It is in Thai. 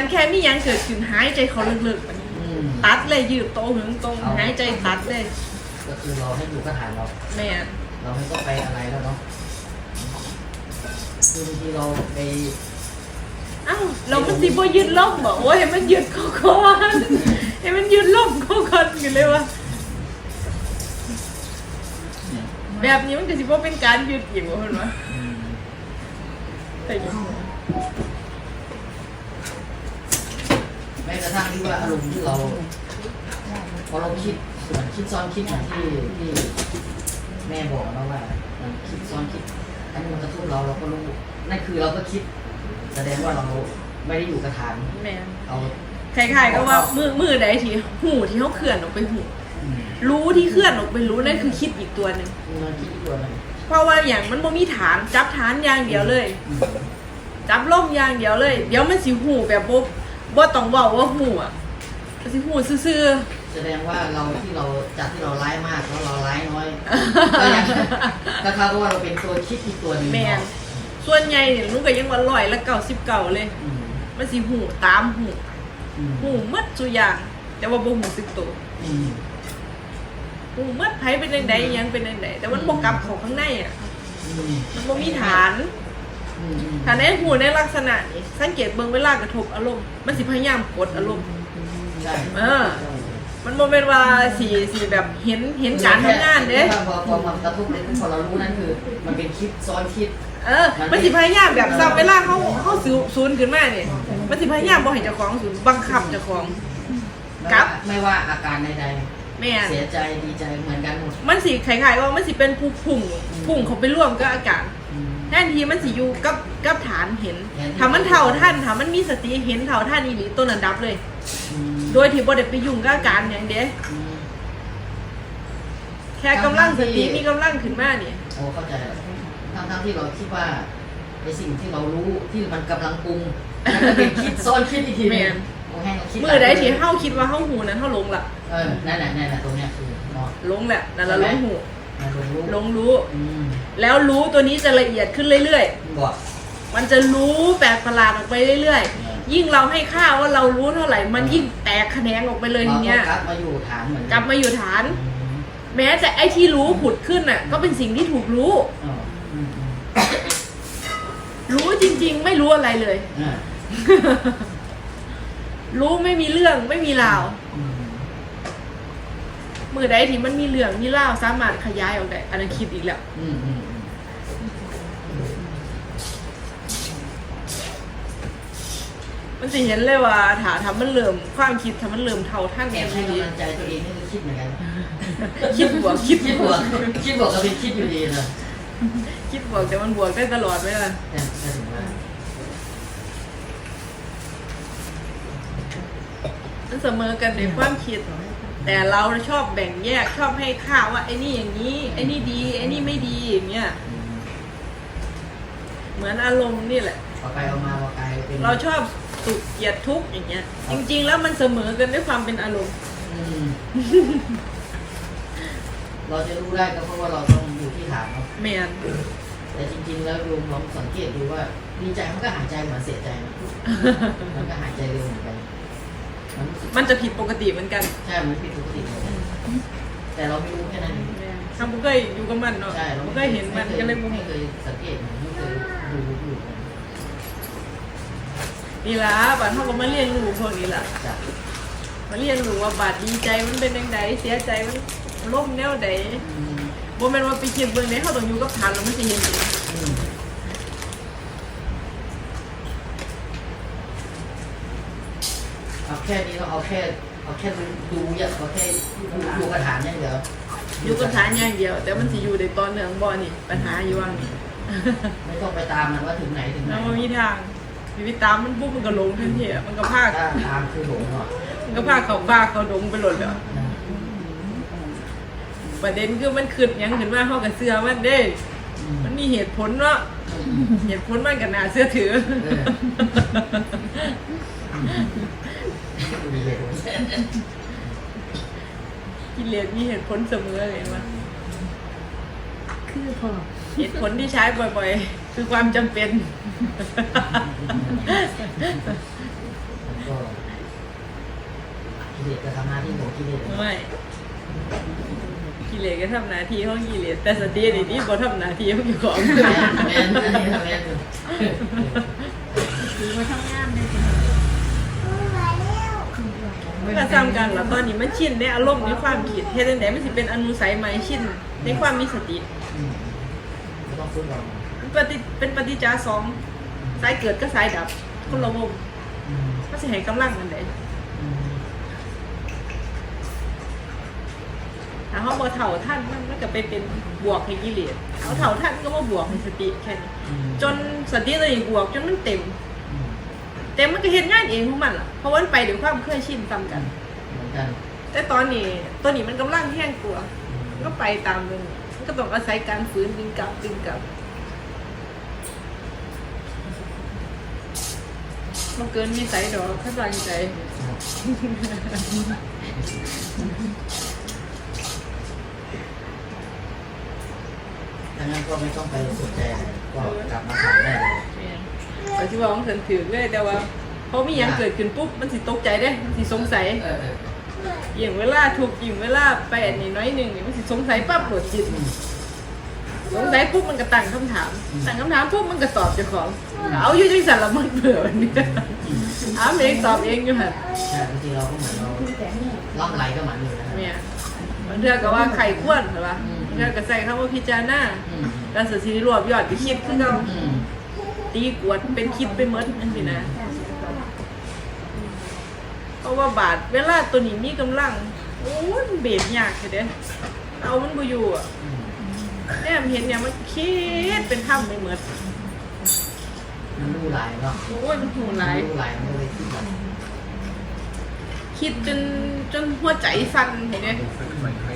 กันแค่มีหยังเกิดขึ้นหายใจเขาลึกๆมันอืมตัดเลยยืดโตหึงตรงเอาหายใจตัดเลยก็คือเราให้อยู่กระถานเรา แม่นเราไม่ต้องไปอะไรแล้วเนาะคือบางทีเราไปเอ้าเรามันสิบ่ยืดล่มบอกโอ้ยให้มันยืดเขาก่อนให้มันยืดล่มเขาก่อนกันเลยวะแบบนี้มันก็สิบ่เป็นการยืดอีกว่าเพิ่นว่าอืมแต่ยัง แม้กระทั่งที่ว่าอารมณ์ที่เราพอเราคิดเหมือนคิดซ้อนคิดอย่างที่ที่แม่บอกนะว่ามันคิดซ้อนคิดอันนี้มันกระทุบเราเราก็รู้นั่นคือเราก็คิด แสดงว่าเราไม่ได้อยู่กระถานแม่นเราคล้ายๆก็ว่ามือมือใดที่หูที่เขาเคลื่อนออกไปหูอืมรู้ที่เคลื่อนออกไปรู้นั่นคือคิดอีกตัวหนึ่งมันคิดอีกตัวหนึงเพราะว่าอย่างมันบ่มีฐานจับฐานอย่างเดียวเลยอืมจับล่มอย่างเดียวเลย เดี๋ยวมันสิหูแบบบ่ บ่ต้องเว้าว่าหูอะมันสิหูซื่อแสดงว่าเราที่เราจากที่เราร้ายมากแล้วเราร้ายน้อยก็ยังก็เท่ากับว่าเราเป็นตัวคิดอีกตัวหนึ่งๆแม่นส่วนใหญ่เนี่ยหนูก็ยังว่าร้อยละ99เลยอืมมันสิหูตามหูอืมหูหมดทุกอย่าง แต่ว่าบ่หูสึกตัวอืมหูหมดไผเป็นจังไดอิหยังเป็นจังไดแต่มันบ่กลับเข้าข้างในอะ อืมมันบ่มีฐานอืมอืม ถ้าในหูในลักษณะนี้สังเกตเบิ่งเวลากระทบอารมณ์มันสิพยายามกดอารมณ์ใช่เออ มันบ่แม่นว่าสิสิแบบเห็นเห็นการทำงานเด้พอพอมันกระทบเลยพอเรารู้นั่นคือ มันเป็นคิดซ้อนคิดเออ มันสิพยายามแบบซ้ำเวลาเขาเขาสูศูนย์ขึ้นมาเนี่ยมันสิพยายามบ่ให้เจ้าของศูนย์บังคับเจ้าของครับไม่ว่าอาการใดแม่นๆเสียใจดีใจเหมือนกันหมด มันสิคล้ายๆว่ามันสิเป็นผู้พุ่งพุ่งเขาไปร่วมกับอาการอืม แทนที่มันสิอยู่กับกับฐานเห็นเห็นถ้ามันเท่าท่านถ้ามันมีสติเห็นเท่าท่านอีหลีต้นอันดับเลยอืมโดยที่บ่ได้ไปยุ่งกับอาการอย่างเด้อืมแค่กำลังสติมีกำลังขึ้นมาเนี่ยโอ้เข้าใจแล้วทั้งทั้งๆที่เราคิดว่าในสิ่งที่เรารู้ที่มันกำลังปรุงมันก็เป็นคิดซ้อนคิดอีกทีหนึงโอ้ให้เราคิดมือใดที่เฮาคิดว่าเฮาหูนั้นเฮาหลงละเออนั่นแหละนั่นแหละตรงเนี้ยคือเนาะหลงแหละนั่นละหลงหูมันรู้ หลงรู้อืมแล้วรู้ตัวนี้จะละเอียดขึ้นเรื่อยบอกๆมันจะรู้แปลกประหลาดออกไปเรื่อยๆ ยิ่งเราให้ค่าว่าเรารู้เท่าไหร่ มันยิ่งแตกแขนงออกไปเลยทีเนี้ยราก็กลับมาอยู่ฐานเหมือนกลับมาอยู่ฐานอืมแม้แต่ไอ้ที่รู้ผุดขึ้นน่ะ ก็เป็นสิ่งที่ถูกรู้อ๋ออืมอืมรู้จริง ๆ ไม่รู้อะไรเลยอ่ารู้ไม่มีเรื่องไม่มีราวอื มมือใดที่มันมีเรื่องมีราวสามารถขยายออกได้อันนั้นคิดอีกแล้ว อืมอืมอืมมันจะเห็นเลยว่าถ้าทำมันเริ่มความคิดทำมันเริ่มเท่าท่านแอบให้กำลังใจตัวเองนี่คือคิดเหมือนกัน คิดบวกคิดคิดบบววกกคิดบวกก็เป็นคิดอยู่ดีนะคิดบวกแต่มันบวกได้ตลอดไหมล่ะแต่แต่ถึงว่ามันเสมอกันในความคิด แต่เราชอบแบ่งแยกชอบให้ค่าว่าไอ้นี่อย่างนี้ไอ้นี่ดีไอ้นี่ไม่ดีอย่างเงี้ยอืมเหมือนอารมณ์นี่แหละ พอไปเอามาพอกลายเป็นเราชอบสุขเกลียดทุกข์อย่างเงี้ย จริง ๆ แล้วมันเสมอกันด้วยความเป็นอารมณ์ อืมเราจะรู้ได้ก็เพราะว่าเราต้องอยู่ที่ฐานเนาะแมนแต่จริง ๆ แล้วโยมลองสังเกตดูว่าดีใจมันก็หายใจเหมือนเสียใจนะมันก็หายใจเร็วเหมือนกัน มันรู้สึกมันจะผิดปกติเหมือนกันใช่มันผิดปกติเหมือนกันแต่เราไม่รู้แค่นั้นเองแม่นทำบุกเคยอยู่กับมันเนาะใช่เราบุกเคยเห็นมันก็เลยบุไม่เคยสังเกตมันไม่เคยดูอยู่นี่ละบาดเท่ากับมาเรียนรู้พวกนี้ล่ะจากมาเรียนรู้ว่าบาดดีใจมันเป็นยังไงเสียใจมันล่มแนวใดอืมบ่แม่นว่าไปคิดเบิ่งในเขาต้องอยู่กับฐานแล้วมันสิเห็นเอง อืมเอา แค่นี้เราเอาแค่เอาแค่ดูดูอย่างเอาแค่ดูดูกระถานอย่างเดียวอยู่กับฐานอย่างเดียว แต่มันสิอยู่ในตอนเนืองบ่นี่ ปัญหาอยู่ว่างนี่ไม่ต้องไปตามมันว่าถึงไหนถึงไหนแล้วมันมีทางชีวิตตามมันปุ๊บมันก็ลงทันทีอะมันก็พาถ้าตามคือหลงเนาะมันก็พาเขาบ้าเขาดงไปหลดแล้วประเด็นคือมันขึ้นหยังขึ้นมาเฮาก็เชื่อมันเด้อืมมันมีเหตุผลเนาะเหตุผลมันก็น่าเชื่อถือ กิเลสมีเหตุผลเสมอเลยว่าคือพอเหตุผลที่ใช้บ่อยๆ คือความจำเป็นเกิเลสจะทำหน้าที่ของกิเลสไม่กิเลสก็ทำหน้าที่ของกิเลสแต่สตินี่นี่บ่ทำหน้าที่ของอยู่ของคือว่าทำงานได้จัง ก็ซ้ำกันแล้วตอนนี้มันชินในอารมณ์ในความคิดเฮ็ดจังไดมันสิเป็นอนุสัยใหม่ชินในความมีสติอืมไม่ต้องพูดหรอกปฏิเป็นปฏิจจาสองสายเกิดก็สายดับคนละวงอืมมันสิให้กำลังกันได้อืมถ้าเฮาบ่เท่าท่านมันมันก็ไปเป็นบวกให้กิเลสเอาเท่าท่านก็มาบวกให้สติแค่นี้อืมจนสติตัวเองบวกจนมันเต็ม อืมเต็มมันก็เฮ็ดงานเองของมันล่ะเพราะว่ามันไปด้วยความเคยชินซ้ำกัน เหมือนกันแต่ตอนนี้ตัวนี้มันกำลังแห้งกลัวอืมมันก็ไปตามมันมันก็ต้องอาศัยการฝืนดึงกลับดึงกลับมันเกินวิสัยดอกถ้าตั้งใจถ้างั้นก็ไม่ต้องไปสนใจอะไรก็กลับมาทำได้เลย ปัจจุบันของฉันถือเลยแต่ว่าพอมีอย่างเกิดขึ้นปุ๊บมันสิตกใจได้มันสิสงสัยเออเอออย่างเวลาถูกอย่างเวลาไปอันนี้น้อยหนึ่งนี่มันสิสงสัยปั๊บโหลดจิตอืมสงสัยปุ๊บมันก็ตั้งคำถามตั้งคำถามปุ๊บมันก็ตอบเจ้าของ เอาอยู่จังสันละมันเบื่อวันนี้ถามเองตอบเองอยู่หันใช่บางทีเราก็เหมือนเราล่องไหลก็เหมือนอยู่นะครับเนี่ยบางเทื่อก็ว่าไข่ข้วนใช่ปะอืมบางเทื่อก็ใส่คำว่าพิจารณาอืมแล้วสสิรวบยอดไปคิดคือเรา อืม ตีกวดเป็นคิดไปหมดนั่นสินะ เพราะว่าบาทเวลาตัวนี้มีกำลัง โอ้ยมันเบียดยากเลยเด้เอามันบ่อยู่อะอืมแน่เห็นเนี่ยมันคิดเป็นถ้ำไปหมดมันรู้หลายเนาะโอ้ยมันหูหลาย รู้หลายมันก็เลยคิดแบบคิดจนจนหัวใจสั่นเห็นไหมอ